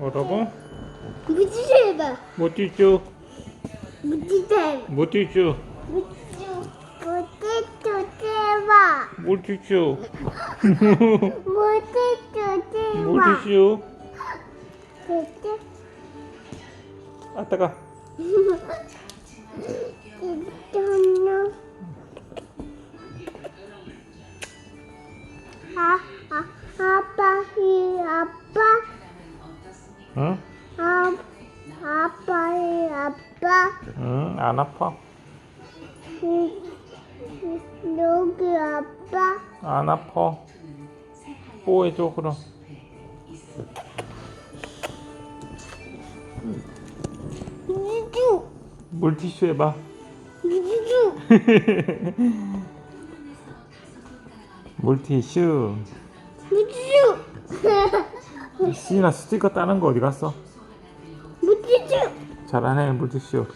뭐라고? 무지개 해봐. 못 뛰죠? 무지개 해봐. 못 뛰죠? 무지개 해봐. 못 뛰죠? 무지개 못 해봐. 뛰죠? 무지개 아 따가 있잖아. 아, 아, 아빠, 이 아빠, 응? 아, 아빠, 이 아빠, 응? 안 아파? 여기 아빠, 안 아파? 뽀해줘 그럼 무지개, 물티슈 해봐 무지개, 물티슈 무지개, 시나 스티커 따는 거 어디 갔어? 무지개. 잘하네 물티슈